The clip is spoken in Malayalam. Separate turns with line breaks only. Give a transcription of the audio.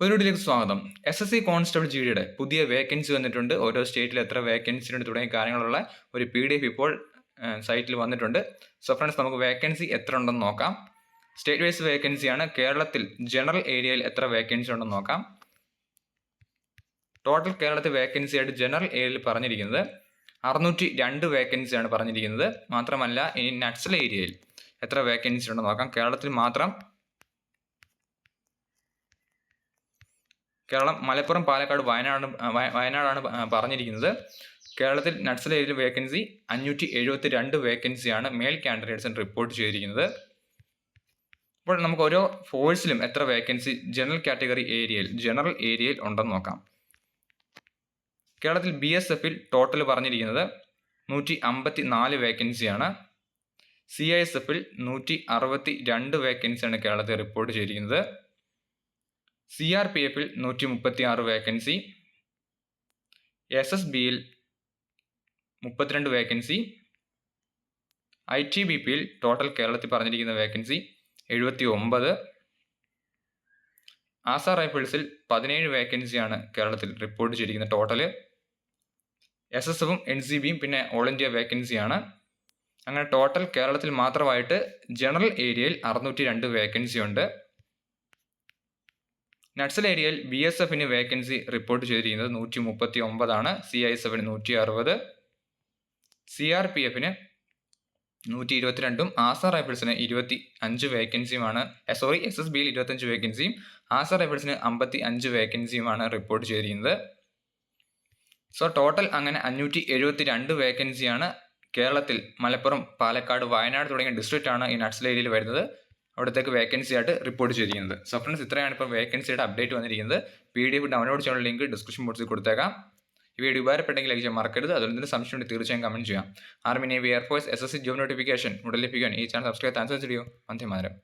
പരിപാടിയിലേക്ക് സ്വാഗതം. S S C constable G ഡിയുടെ പുതിയ വേക്കൻസി വന്നിട്ടുണ്ട്. ഓരോ സ്റ്റേറ്റിൽ എത്ര വേക്കൻസി ഉണ്ട് തുടങ്ങിയ കാര്യങ്ങളുള്ള ഒരു പി ഡി എഫ് ഇപ്പോൾ സൈറ്റിൽ വന്നിട്ടുണ്ട്. സോ ഫ്രണ്ട്സ് നമുക്ക് വേക്കൻസി എത്ര ഉണ്ടെന്ന് നോക്കാം. സ്റ്റേറ്റ് വൈസ് വേക്കൻസിയാണ് കേരളത്തിൽ ജനറൽ ഏരിയയിൽ എത്ര വേക്കൻസി ഉണ്ടെന്ന് നോക്കാം. ടോട്ടൽ കേരളത്തിൽ വേക്കൻസി ആയിട്ട് ജനറൽ ഏരിയയിൽ പറഞ്ഞിരിക്കുന്നത് അറുന്നൂറ്റി രണ്ട് വേക്കൻസിയാണ് പറഞ്ഞിരിക്കുന്നത്. മാത്രമല്ല ഇനി നക്സൽ ഏരിയയിൽ എത്ര വേക്കൻസി ഉണ്ടെന്ന് നോക്കാം. കേരളത്തിൽ മാത്രം കേരളം മലപ്പുറം പാലക്കാട് വയനാട് വയനാടാണ് പറഞ്ഞിരിക്കുന്നത്. കേരളത്തിൽ നക്സൽ ഏരിയയിൽ വേക്കൻസി അഞ്ഞൂറ്റി എഴുപത്തി രണ്ട് വേക്കൻസിയാണ് മെയിൽ കാൻഡിഡേറ്റ്സിന് റിപ്പോർട്ട് ചെയ്തിരിക്കുന്നത്. അപ്പോൾ നമുക്ക് ഓരോ ഫോഴ്സിലും എത്ര വേക്കൻസി ജനറൽ കാറ്റഗറി ഏരിയയിൽ ജനറൽ ഏരിയയിൽ ഉണ്ടെന്ന് നോക്കാം. കേരളത്തിൽ ബി എസ് എഫിൽ ടോട്ടൽ പറഞ്ഞിരിക്കുന്നത് നൂറ്റി അമ്പത്തി നാല് വേക്കൻസിയാണ് സി ഐ എസ് എഫിൽ നൂറ്റി അറുപത്തി രണ്ട് വേക്കൻസിയാണ് കേരളത്തിൽ റിപ്പോർട്ട് ചെയ്തിരിക്കുന്നത്. സി ആർ പി എഫിൽ നൂറ്റി മുപ്പത്തി ആറ് വേക്കൻസി എസ് എസ് ബിയിൽ മുപ്പത്തിരണ്ട് വേക്കൻസി ഐ ടി ബി പിയിൽ ടോട്ടൽ കേരളത്തിൽ പറഞ്ഞിരിക്കുന്ന വേക്കൻസി എഴുപത്തി ഒമ്പത് ആസാ റൈഫിൾസിൽ പതിനേഴ് വേക്കൻസിയാണ് കേരളത്തിൽ റിപ്പോർട്ട് ചെയ്തിരിക്കുന്ന ടോട്ടൽ എസ് എസ് എഫും എൻ സി ബിയും പിന്നെ ഓൾ ഇന്ത്യ വേക്കൻസിയാണ് അങ്ങനെ ടോട്ടൽ കേരളത്തിൽ മാത്രമായിട്ട് ജനറൽ ഏരിയയിൽ അറുന്നൂറ്റി രണ്ട് വേക്കൻസി ഉണ്ട്. നക്സൽ ഏരിയയിൽ ബി എസ് എഫിന് വേക്കൻസി റിപ്പോർട്ട് ചെയ്തിരിക്കുന്നത് നൂറ്റി മുപ്പത്തി ഒമ്പതാണ് സി ഐ എസ് എഫിന് നൂറ്റി അറുപത് സി ആർ പി എഫിന് നൂറ്റി ഇരുപത്തിരണ്ടും ആസാർ റൈഫിൾസിന് ഇരുപത്തി അഞ്ച് വേക്കൻസിയുമാണ് സോറി എസ് എസ് ബിയിൽ ഇരുപത്തഞ്ച് വേക്കൻസിയും ആസാർ റൈഫിൾസിന് അമ്പത്തി അഞ്ച് വേക്കൻസിയുമാണ് റിപ്പോർട്ട് ചെയ്തിരിക്കുന്നത്. സോ ടോട്ടൽ അങ്ങനെ അഞ്ഞൂറ്റി എഴുപത്തി രണ്ട് വേക്കൻസിയാണ് കേരളത്തിൽ മലപ്പുറം പാലക്കാട് വയനാട് തുടങ്ങിയ ഡിസ്ട്രിക്റ്റാണ് ഈ നക്സൽ ഏരിയയിൽ വരുന്നത്. അവിടത്തേക്ക് വേക്കൻസി ആയിട്ട് റിപ്പോർട്ട് ചെയ്തിരിക്കുന്നത്. സോ ഫ്രണ്ട്സ് ഇത്രയാണ് ഇപ്പോൾ വേക്കൻസിയുടെ അപ്ഡേറ്റ് വന്നിരിക്കുന്നത്. പി ഡി എഫ് ഡൗൺലോഡ് ചെയ്യാനുള്ള ലിങ്ക് ഡിസ്ക്രിപ്ഷൻ ബോക്സിൽ കൊടുത്തേക്കാം. ഈ വീഡിയോ ഉപകാരപ്പെട്ടെങ്കിൽ ലൈക്ക് ചെയ്യാൻ മറക്കരുത്. അതുകൊണ്ട് തന്നെ സംശയം ഉണ്ട് തീർച്ചയായും കമന്റ് ചെയ്യാം army navy air force S S C job notification ഉടൻ ലഭിക്കാൻ ഈ channel subscribe thanks video Vande Mataram.